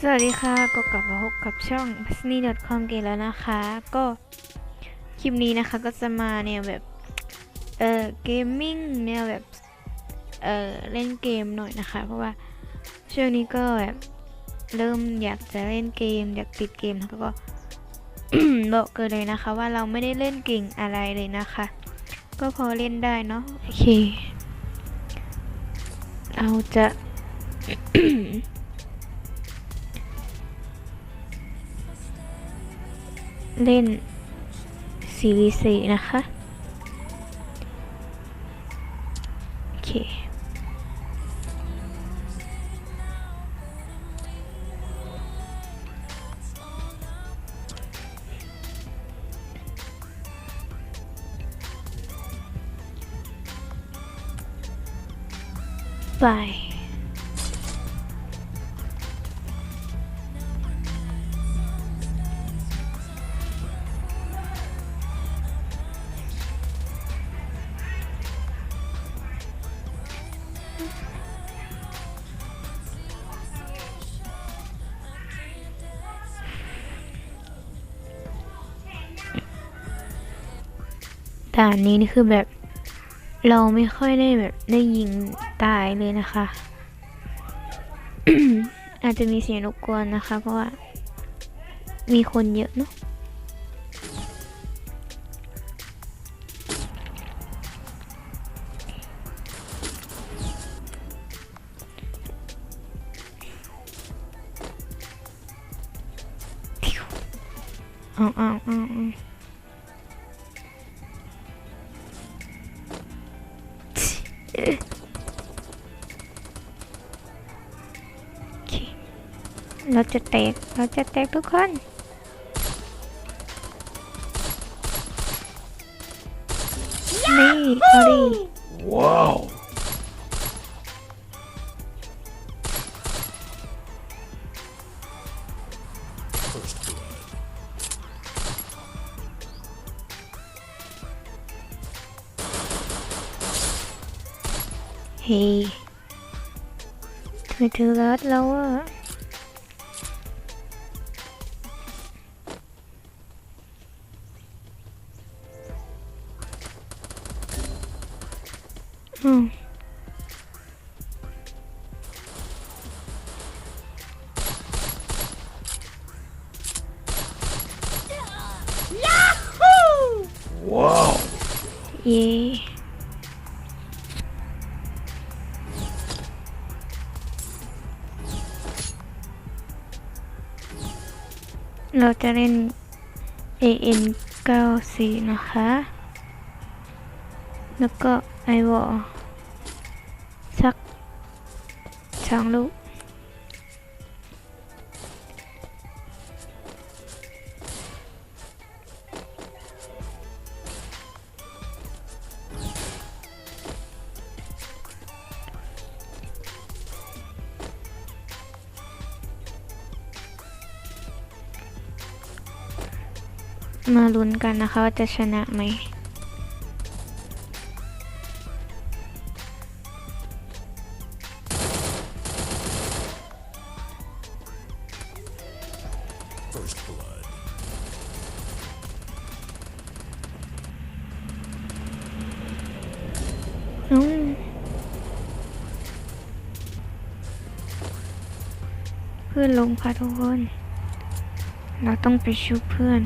สวัสดีค่ะก็กลับมาพบกับช่อง p a s n y c o m กันแล้วนะคะ ก็คลิปนี้นะคะก็จะมาแนวแบบ เอ่อเกมมิ่งแนวแบบ เอ่อเล่นเกมหน่อยนะคะ เพราะว่าช่วงนี้ก็แบบเริ่มอยากจะเล่นเกม อยากติดเกมแล้วก็บอกเกินเลยนะคะ ว่าเราไม่ได้เล่นเก่งอะไรเลยนะคะ ก็พอเล่นได้เนาะโอเค เราจะ เล่นซีรีส์สี่นะคะ โอเคไป ด่านนี้นี่คือแบบเราไม่ค่อยได้แบบได้ยิงตายเลยนะคะ อาจจะมีเสียงรบกวนนะคะ เพราะว่า มีคนเยอะเนาะเอาเอาเอาเเราจะแตก เราจะแตกทุกคน นี่เอาดิ Wow. เฮ้ยทำไมเธอรัดเราอะ อืม Wow. เย่เราจะเล่น AN 94นะคะ แล้วก็ ไอวอสักสองลูกมาลุ้นกันนะคะว่าจะชนะไหม First blood. อืมเพื่อนลงค่ะทุกคน เราต้องไปช่วยเพื่อน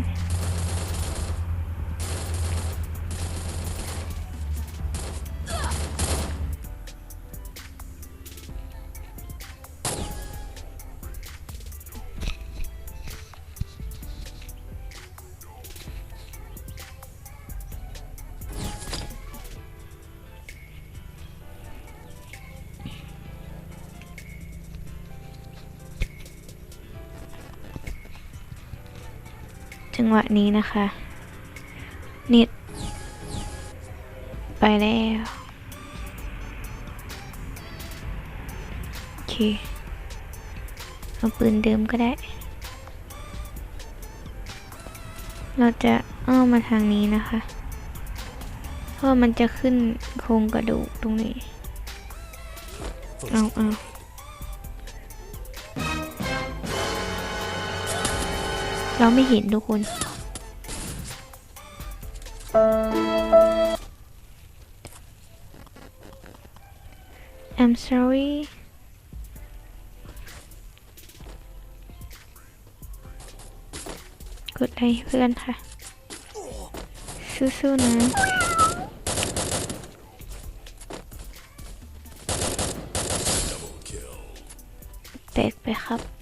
จังหวะนี้นะคะ นิด ไปแล้วโอเคเอาปืนเดิมก็ได้ เราจะอ้อมมาทางนี้นะคะ เพราะมันจะขึ้นโครงกระดูกตรงนี้ เอาเอา เราไม่เห็นทุกคน I'm sorry กดไลค์เพื่อนค่ะ สู้ๆนะแตกไปครับ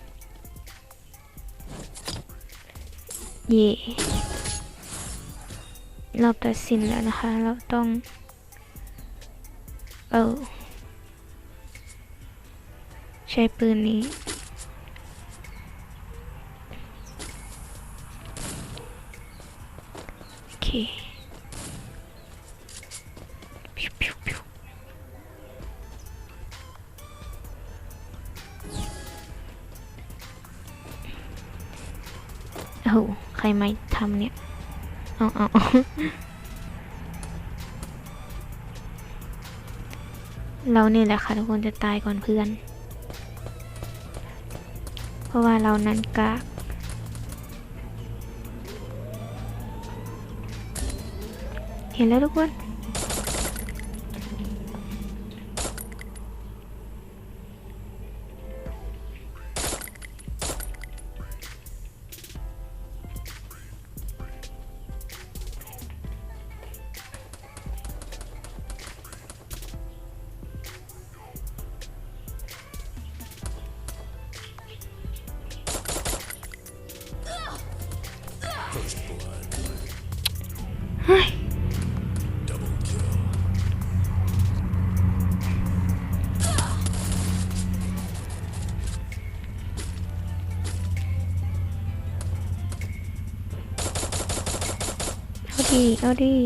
เย่รอบตัดสินแล้วนะคะ เราต้อง เออ ใช้ปืนนี้ โอเคพิวพิวพิวโอ้ รมาทำเนี่ยเอาเอาเอาเราเนี่ยแหละค่ะทุกคนจะตายก่อนเพื่อน เพราะว่าเรานั้นกากเห็นแล้วทุกคน เอาดี เอาดี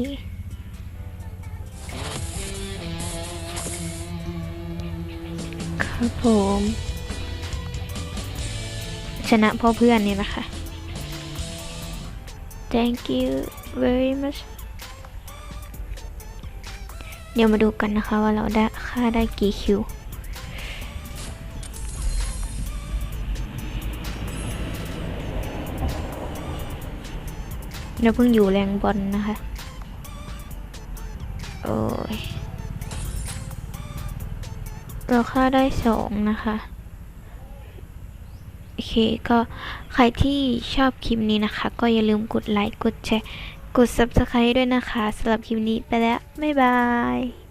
ครับผมชนะพราะเพื่อนนี่แหละคะ thank you very much เดี๋ยวมาดูกันนะคะว่าเราได้ค่าได้กี่คิวเราเพิ่งอยู่แรงบอลนะคะ โอ้ย เราค่าได้สองนะคะ โอเค ก็ใครที่ชอบคลิปนี้นะคะ ก็อย่าลืมกดไลค์ กดแชร์ กด subscribe ด้วยนะคะสำหรับคลิปนี้ไปแล้ว บ๊ายบาย